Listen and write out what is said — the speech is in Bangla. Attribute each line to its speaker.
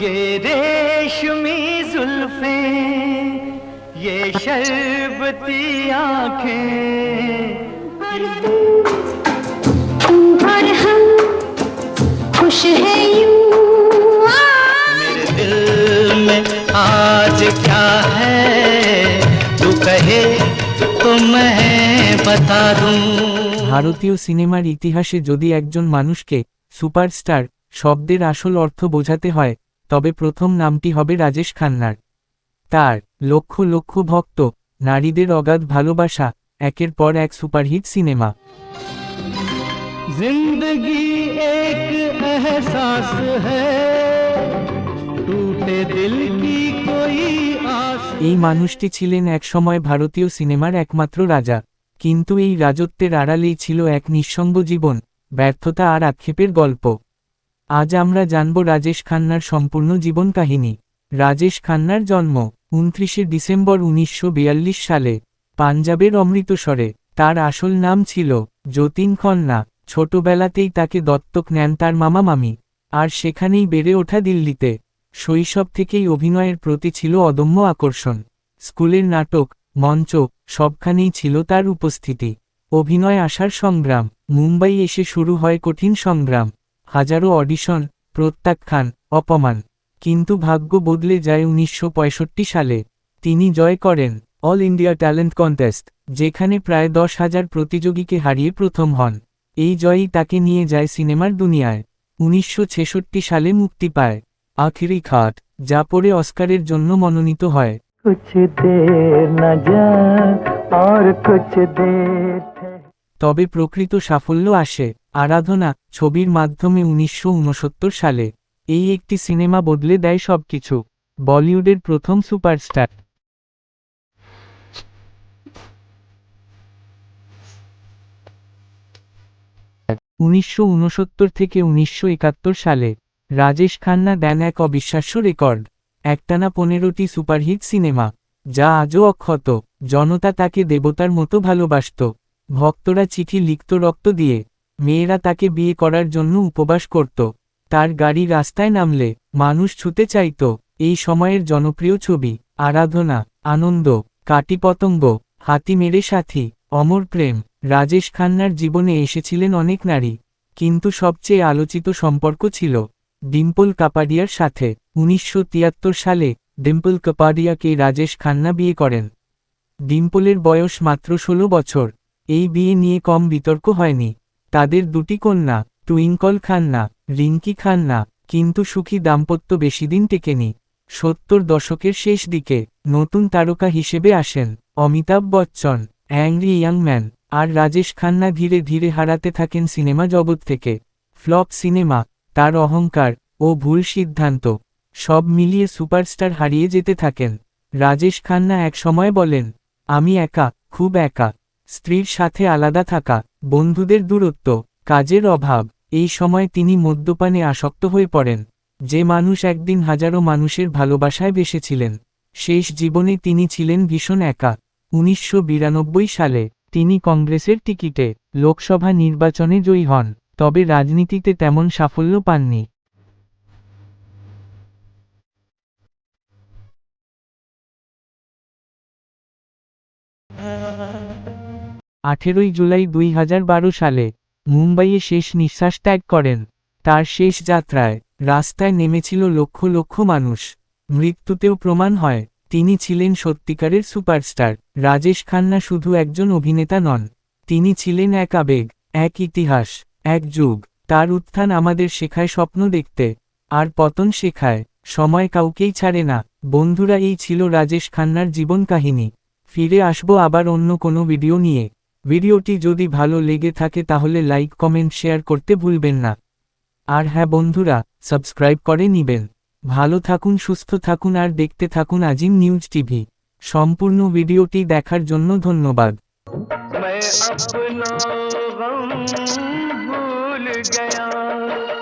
Speaker 1: ये रेशमी जुल्फे ये शरबती आंखें
Speaker 2: तुम और हम खुश है यूं
Speaker 1: मेरे दिल में आज क्या है तू कहे तो मैं बता दूं
Speaker 3: ভারতীয় সিনেমার ইতিহাসে যদি একজন মানুষকে সুপারস্টার শব্দের আসল অর্থ বোঝাতে হয় তবে প্রথম নামটি হবে রাজেশ খান্নার। তার লক্ষ লক্ষ ভক্ত নারীদের অগাধ ভালোবাসা একের পর এক সুপারহিট সিনেমা। এই মানুষটি ছিলেন একসময় ভারতীয় সিনেমার একমাত্র রাজা কিন্তু এই রাজত্বের আড়ালেই ছিল এক নিঃসঙ্গ জীবন ব্যর্থতা আর আক্ষেপের গল্প। আজ আমরা জানব রাজেশ খান্নার সম্পূর্ণ জীবন কাহিনী। রাজেশ খান্নার জন্ম উনত্রিশে ডিসেম্বর উনিশশো বিয়াল্লিশ সালে পাঞ্জাবের অমৃতসরে। তার আসল নাম ছিল যতীন খন্না। ছোটবেলাতেই তাকে দত্তক নেন তার মামা মামি। আর সেখানেই বেড়ে ওঠা দিল্লিতে। শৈশব থেকেই অভিনয়ের প্রতি ছিল অদম্য আকর্ষণ। স্কুলের নাটক, মঞ্চ সবখানেই ছিল তার উপস্থিতি। অভিনয় আসার সংগ্রাম। মুম্বাই এসে শুরু হয় কঠিন সংগ্রাম। হাজারো অডিশন প্রত্যাখ্যান অপমান কিন্তু ভাগ্য বদলে যায় উনিশশো সালে তিনি জয় করেন অল ইন্ডিয়া ট্যালেন্ট কন্টেস্ট যেখানে প্রায় দশ হাজার প্রতিযোগীকে হারিয়ে প্রথম হন এই জয়ই তাকে নিয়ে যায় সিনেমার দুনিয়ায় উনিশশো সালে মুক্তি পায় আখিরি খাট যা পরে অস্কারের জন্য মনোনীত হয়
Speaker 1: कुछ देर न जा और कुछ देर ठहर
Speaker 3: তবে প্রকৃত সাফল্য আসে। আরাধনা, ছবির মাধ্যমে উনিশশো উনসত্তর সালে। এই একটি সিনেমা বদলে দেয় সবকিছু। বলিউডের প্রথম সুপারস্টার। উনিশশো উনসত্তর থেকে উনিশশো একাত্তর সালে, রাজেশ খান্না দেন এক অবিশ্বাস্য রেকর্ড। একটানা পনেরোটি সুপারহিট সিনেমা, যা আজও অক্ষত। জনতা তাকে দেবতার মতো ভালোবাসত। ভক্তরা চিঠি লিখত রক্ত দিয়ে। মেয়েরা তাকে বিয়ে করার জন্য উপবাস করত। তার গাড়ি রাস্তায় নামলে মানুষ ছুতে চাইত। এই সময়ের জনপ্রিয় ছবি, আরাধনা, আনন্দ কাটিপতঙ্গ হাতি মেরে সাথী, অমর প্রেম, রাজেশ খান্নার জীবনে এসেছিলেন অনেক নারী, কিন্তু সবচেয়ে আলোচিত সম্পর্ক ছিল ডিম্পল কাপাডিয়ার সাথে। উনিশশো তিয়াত্তর সালে ডিম্পল কাপাডিয়াকে রাজেশ খান্না বিয়ে করেন। ডিম্পলের বয়স মাত্র ষোলো বছর। এই বিয়ে নিয়ে কম বিতর্ক হয়নি। তাদের দুটি কন্যা, টুইঙ্কল খান্না, রিঙ্কি খান্না, কিন্তু সুখী দাম্পত্য বেশিদিন টেকেনি। সত্তর দশকের শেষ দিকে নতুন তারকা হিসেবে আসেন অমিতাভ বচ্চন, অ্যাংরি ইয়াংম্যান আর রাজেশ খান্না ধীরে ধীরে হারাতে থাকেন সিনেমা জগৎ থেকে। ফ্লপ সিনেমা, তার অহংকার ও ভুল সিদ্ধান্ত, সব মিলিয়ে সুপারস্টার হারিয়ে যেতে থাকেন। রাজেশ খান্না এক সময় বলেন, আমি একা, খুব একা। স্ত্রীর সাথে আলাদা থাকা, বন্ধুদের দূরত্ব, কাজের অভাব, এই সময় তিনি মদ্যপানে আসক্ত হয়ে পড়েন। যে মানুষ একদিন হাজারো মানুষের ভালোবাসায় বেসেছিলেন, শেষ জীবনে তিনি ছিলেন ভীষণ একা। উনিশশো বিরানব্বই সালে তিনি কংগ্রেসের টিকিটে লোকসভা নির্বাচনে জয়ী হন, তবে রাজনীতিতে তেমন সাফল্য পাননি। আঠেরোই জুলাই দুই হাজার বারো সালে মুম্বাইয়ে শেষ নিঃশ্বাস ত্যাগ করেন। তার শেষ যাত্রায় রাস্তায় নেমেছিল লক্ষ লক্ষ মানুষ। মৃত্যুতেও প্রমাণ হয়, তিনি ছিলেন সত্যিকারের সুপারস্টার। রাজেশ খান্না শুধু একজন অভিনেতা নন, তিনি ছিলেন এক আবেগ, এক ইতিহাস, এক যুগ। তার উত্থান আমাদের শেখায় স্বপ্ন দেখতে, আর পতন শেখায়। সময় কাউকেই ছাড়ে না। বন্ধুরা, এই ছিল রাজেশ খান্নার জীবন কাহিনী। ফিরে আসব আবার অন্য কোনো ভিডিও নিয়ে। ভিডিওটি যদি ভালো লেগে থাকে তাহলে লাইক কমেন্ট শেয়ার করতে ভুলবেন না আর হ্যাঁ বন্ধুরা সাবস্ক্রাইব করে নিবেন ভালো থাকুন সুস্থ থাকুন আর দেখতে থাকুন আজিম নিউজ টিভি সম্পূর্ণ ভিডিওটি দেখার জন্য ধন্যবাদ
Speaker 1: मैं अपना गम भूल गया